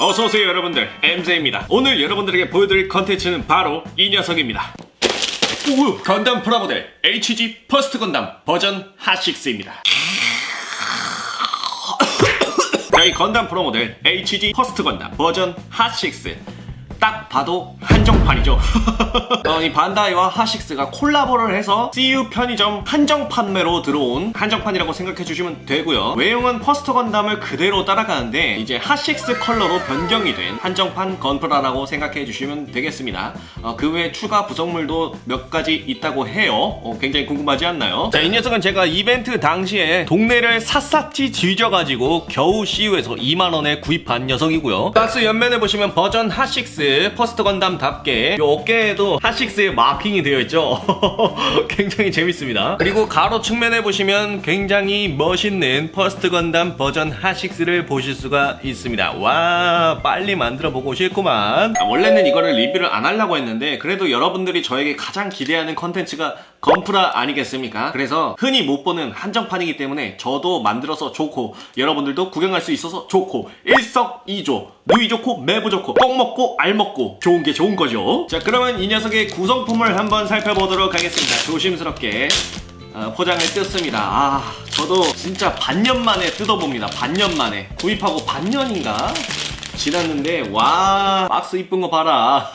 어서오세요 여러분들. MZ입니다. 오늘 여러분들에게 보여드릴 컨텐츠는 바로 이 녀석입니다. 오, 건담 프라모델 HG 퍼스트 건담 버전 핫6입니다. 자, 이 건담 프로모델 HG 퍼스트 건담 버전 핫6 딱 봐도 한정판이죠. 어, 이 반다이와 핫식스가 콜라보를 해서 CU 편의점 한정 판매로 들어온 한정판이라고 생각해 주시면 되고요. 외형은 퍼스트 건담을 그대로 따라가는데 이제 핫식스 컬러로 변경이 된 한정판 건프라라고 생각해 주시면 되겠습니다. 어, 그 외에 추가 구성물도 몇 가지 있다고 해요. 어, 굉장히 궁금하지 않나요? 자, 이 녀석은 제가 이벤트 당시에 동네를 샅샅이 뒤져가지고 겨우 CU에서 2만원에 구입한 녀석이고요. 박스 옆면에 보시면 버전 핫식스 퍼스트 건담답게 이 어깨에도 핫식스의 마킹이 되어 있죠. 굉장히 재밌습니다. 그리고 가로 측면에 보시면 굉장히 멋있는 퍼스트 건담 버전 핫식스를 보실 수가 있습니다. 와 빨리 만들어 보고 싶구만. 아, 원래는 이거를 리뷰를 안 하려고 했는데 그래도 여러분들이 저에게 가장 기대하는 컨텐츠가 건프라 아니겠습니까? 그래서 흔히 못 보는 한정판이기 때문에 저도 만들어서 좋고 여러분들도 구경할 수 있어서 좋고 일석이조 누이 좋고 매부 좋고 떡 먹고 알 먹고 좋은 게 좋은 거죠. 자 그러면 이 녀석의 구성품을 한번 살펴보도록 하겠습니다. 조심스럽게 어, 포장을 뜯습니다. 아, 저도 진짜 반년 만에 뜯어봅니다. 반년 만에. 구입하고 반년인가? 지났는데, 와, 박스 이쁜 거 봐라.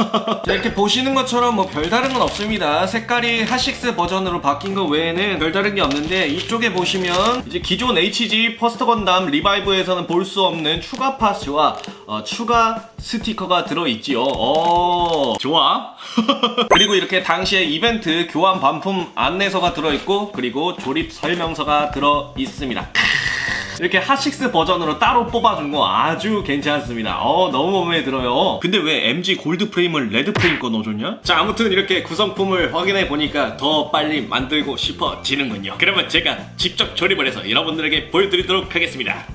자, 이렇게 보시는 것처럼 뭐 별다른 건 없습니다. 색깔이 핫식스 버전으로 바뀐 거 외에는 별다른 게 없는데, 이쪽에 보시면 이제 기존 HG 퍼스트 건담 리바이브에서는 볼 수 없는 추가 파츠와 어, 추가 스티커가 들어있지요. 어, 좋아. 그리고 이렇게 당시에 이벤트 교환 반품 안내서가 들어있고 그리고 조립 설명서가 들어있습니다. 이렇게 핫식스 버전으로 따로 뽑아준 거 아주 괜찮습니다. 어, 너무 마음에 들어요. 근데 왜 MG 골드 프레임을 레드 프레임 거 넣어줬냐? 자, 아무튼 이렇게 구성품을 확인해 보니까 더 빨리 만들고 싶어지는군요. 그러면 제가 직접 조립을 해서 여러분들에게 보여드리도록 하겠습니다.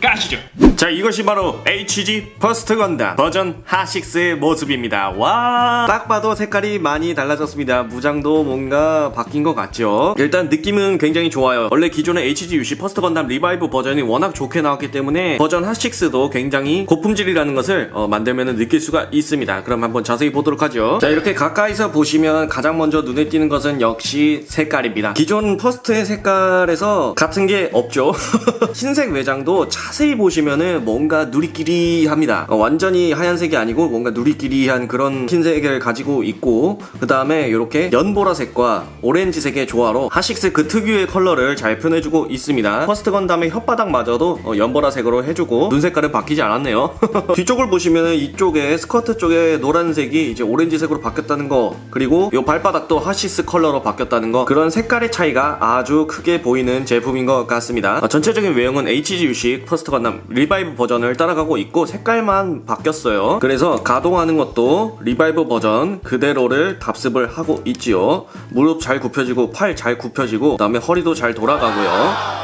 가시죠. 자, 이것이 바로 HG 퍼스트 건담 버전 하6의 모습입니다. 와, 딱 봐도 색깔이 많이 달라졌습니다. 무장도 뭔가 바뀐 것 같죠? 일단 느낌은 굉장히 좋아요. 원래 기존의 HG UC 퍼스트 건담 리바이브 버전이 워낙 좋게 나왔기 때문에 버전 하6도 굉장히 고품질이라는 것을 어, 만들면 느낄 수가 있습니다. 그럼 한번 자세히 보도록 하죠. 자, 이렇게 가까이서 보시면 가장 먼저 눈에 띄는 것은 역시 색깔입니다. 기존 퍼스트의 색깔에서 같은 게 없죠. 흰색 외장도 자세히 보시면은 뭔가 누리끼리합니다. 어, 완전히 하얀색이 아니고 뭔가 누리끼리한 그런 흰색을 가지고 있고 그 다음에 이렇게 연보라색과 오렌지색의 조화로 하식스 그 특유의 컬러를 잘 표현해주고 있습니다. 퍼스트 건담의 혓바닥마저도 어, 연보라색으로 해주고 눈 색깔은 바뀌지 않았네요. 뒤쪽을 보시면은 이쪽에 스커트 쪽에 노란색이 이제 오렌지색으로 바뀌었다는 거 그리고 이 발바닥도 하시스 컬러로 바뀌었다는 거 그런 색깔의 차이가 아주 크게 보이는 제품인 것 같습니다. 어, 전체적인 외형은 HGU식 퍼스트 건담 리바 이브 버전을 따라가고 있고 색깔만 바뀌었어요. 그래서 가동하는 것도 리바이브 버전 그대로를 답습을 하고 있지요. 무릎 잘 굽혀지고 팔 잘 굽혀지고 그다음에 허리도 잘 돌아가고요.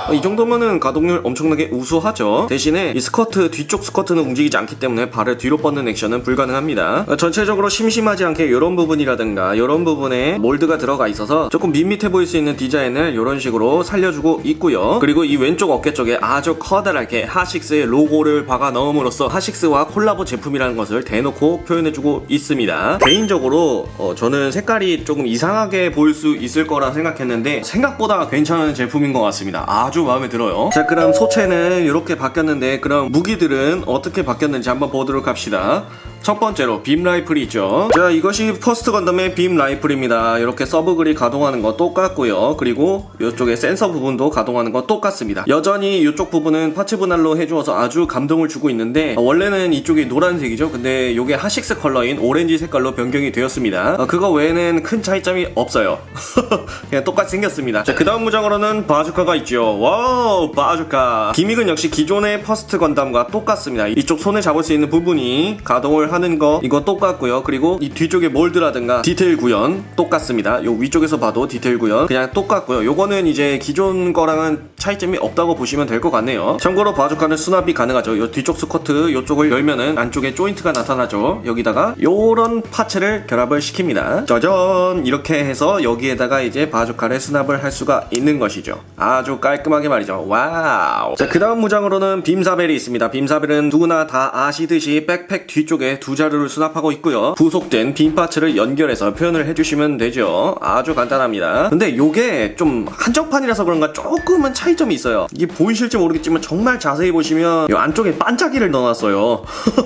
어, 이 정도면은 가동률 엄청나게 우수하죠. 대신에 이 스커트 뒤쪽 스커트는 움직이지 않기 때문에 발을 뒤로 뻗는 액션은 불가능합니다. 어, 전체적으로 심심하지 않게 이런 부분이라든가 이런 부분에 몰드가 들어가 있어서 조금 밋밋해 보일 수 있는 디자인을 이런 식으로 살려주고 있고요. 그리고 이 왼쪽 어깨 쪽에 아주 커다랗게 하식스의 로고를 박아 넣음으로써 하식스와 콜라보 제품이라는 것을 대놓고 표현해주고 있습니다. 개인적으로 어, 저는 색깔이 조금 이상하게 보일 수 있을 거라 생각했는데 생각보다 괜찮은 제품인 것 같습니다. 아주 마음에 들어요. 자 그럼 소체는 이렇게 바뀌었는데 그럼 무기들은 어떻게 바뀌었는지 한번 보도록 합시다. 첫 번째로 빔 라이플이 있죠. 자, 이것이 퍼스트 건담의 빔 라이플입니다. 이렇게 서브글이 가동하는 거 똑같고요. 그리고 이쪽에 센서 부분도 가동하는 거 똑같습니다. 여전히 이쪽 부분은 파츠 분할로 해주어서 아주 감동을 주고 있는데 어, 원래는 이쪽이 노란색이죠. 근데 이게 하식스 컬러인 오렌지 색깔로 변경이 되었습니다. 어, 그거 외에는 큰 차이점이 없어요. 그냥 똑같이 생겼습니다. 자, 그 다음 무장으로는 바주카가 있죠. 와우, 바주카. 기믹은 역시 기존의 퍼스트 건담과 똑같습니다. 이쪽 손에 잡을 수 있는 부분이 가동을 하는 거 이거 똑같고요. 그리고 이 뒤쪽에 몰드라든가 디테일 구현 똑같습니다. 요 위쪽에서 봐도 디테일 구현 그냥 똑같고요. 요거는 이제 기존 거랑은 차이점이 없다고 보시면 될 것 같네요. 참고로 바주카는 수납이 가능하죠. 요 뒤쪽 스커트 요쪽을 열면은 안쪽에 조인트가 나타나죠. 여기다가 요런 파츠를 결합을 시킵니다. 짜잔 이렇게 해서 여기에다가 이제 바주카를 수납을 할 수가 있는 것이죠. 아주 깔끔하게 말이죠. 와우. 자 그 다음 무장으로는 빔사벨이 있습니다. 빔사벨은 누구나 다 아시듯이 백팩 뒤쪽에 두 자루를 수납하고 있고요. 부속된 빔 파츠를 연결해서 표현을 해주시면 되죠. 아주 간단합니다. 근데 요게 좀 한정판이라서 그런가 조금은 차이점이 있어요. 이게 보이실지 모르겠지만 정말 자세히 보시면 이 안쪽에 반짝이를 넣어놨어요.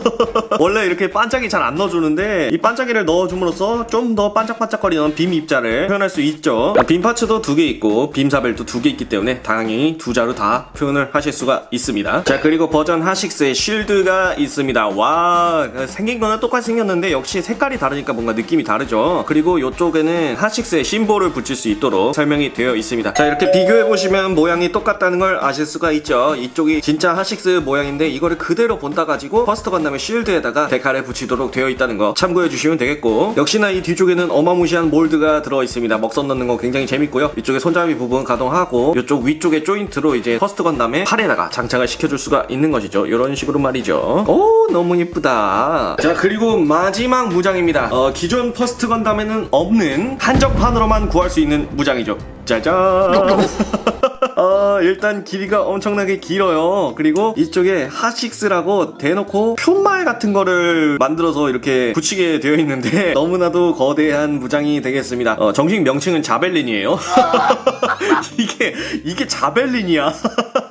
원래 이렇게 반짝이 잘 안 넣어주는데 이 반짝이를 넣어줌으로써 좀 더 반짝반짝거리는 빔 입자를 표현할 수 있죠. 빔 파츠도 두 개 있고 빔 사벨도 두 개 있기 때문에 당연히 두 자루 다 표현을 하실 수가 있습니다. 자 그리고 버전 하식스의 쉴드가 있습니다. 와 생긴 거는 똑같이 생겼는데 역시 색깔이 다르니까 뭔가 느낌이 다르죠. 그리고 이쪽에는 하식스의 심볼을 붙일 수 있도록 설명이 되어 있습니다. 자 이렇게 비교해 보시면 모양이 똑같다는 걸 아실 수가 있죠. 이쪽이 진짜 하식스 모양 인데 이거를 그대로 본따 가지고 퍼스트 건담의 쉴드에다가 데칼을 붙이도록 되어 있다는 거 참고해 주시면 되겠고 역시나 이 뒤쪽에는 어마무시한 몰드가 들어 있습니다. 먹선 넣는 거 굉장히 재밌고요. 이쪽에 손잡이 부분 가동하고 이쪽 위쪽에 조인트로 이제 퍼스트 건담의 팔에다가 장착을 시켜줄 수가 있는 것이죠. 이런 식으로 말이죠. 오 너무 예쁘다. 자 그리고 마지막 무장입니다. 어, 기존 퍼스트 건담에는 없는 한정판으로만 구할 수 있는 무장이죠. 짜잔. 어, 일단 길이가 엄청나게 길어요. 그리고 이쪽에 하식스라고 대놓고 표말 같은 거를 만들어서 이렇게 붙이게 되어 있는데 너무나도 거대한 무장이 되겠습니다. 어, 정식 명칭은 자벨린이에요. 이게 이게 자벨린이야.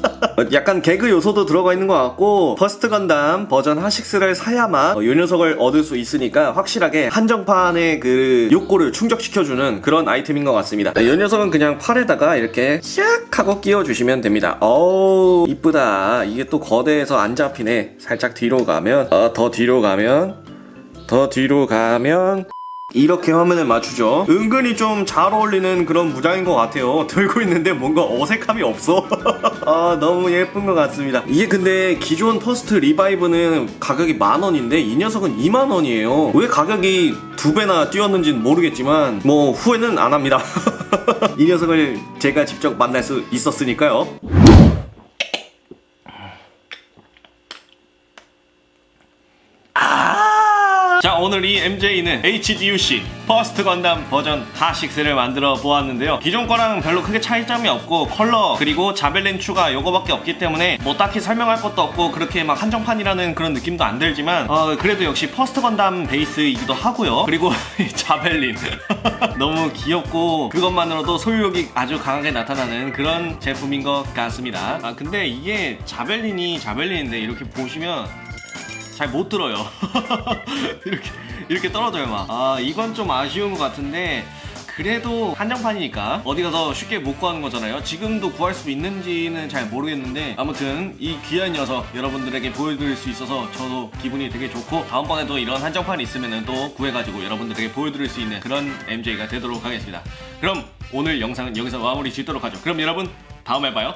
어, 약간 개그 요소도 들어가 있는 것 같고 퍼스트 건담 버전 하식스를 사야만 어, 요 녀석을 얻을 수 있으니까 확실하게 한정판의 그 욕구를 충족시켜주는 그런 아이템인 것 같습니다. 네, 이 녀석은 그냥 팔에다가 이렇게 샥 하고 끼워주시면 됩니다. 어우 이쁘다. 이게 또 거대해서 안 잡히네. 살짝 뒤로 가면 어, 더 뒤로 가면 더 뒤로 가면 이렇게 화면을 맞추죠. 은근히 좀 잘 어울리는 그런 무장인 것 같아요. 들고 있는데 뭔가 어색함이 없어. 아, 너무 예쁜 것 같습니다. 이게 근데 기존 퍼스트 리바이브는 가격이 만 원인데 이 녀석은 2만 원이에요. 왜 가격이 두 배나 뛰었는지는 모르겠지만 뭐 후회는 안 합니다. 이 녀석을 제가 직접 만날 수 있었으니까요. 오늘 이 MJ는 HDUC 퍼스트 건담 버전 하6를 만들어 보았는데요. 기존 거랑 별로 크게 차이점이 없고 컬러 그리고 자벨린 추가 요거밖에 없기 때문에 뭐 딱히 설명할 것도 없고 그렇게 막 한정판이라는 그런 느낌도 안 들지만 어, 그래도 역시 퍼스트 건담 베이스이기도 하고요. 그리고 이 자벨린. 너무 귀엽고 그것만으로도 소유욕이 아주 강하게 나타나는 그런 제품인 것 같습니다. 아 근데 이게 자벨린이 자벨린인데 이렇게 보시면 잘 못 들어요. 이렇게 이렇게 떨어져요 막. 아 이건 좀 아쉬운 것 같은데. 그래도 한정판이니까 어디 가서 쉽게 못 구하는 거잖아요. 지금도 구할 수 있는지는 잘 모르겠는데 아무튼 이 귀한 녀석 여러분들에게 보여드릴 수 있어서 저도 기분이 되게 좋고 다음번에도 이런 한정판이 있으면 또 구해가지고 여러분들에게 보여드릴 수 있는 그런 MJ가 되도록 하겠습니다. 그럼 오늘 영상은 여기서 마무리 짓도록 하죠. 그럼 여러분 다음에 봐요.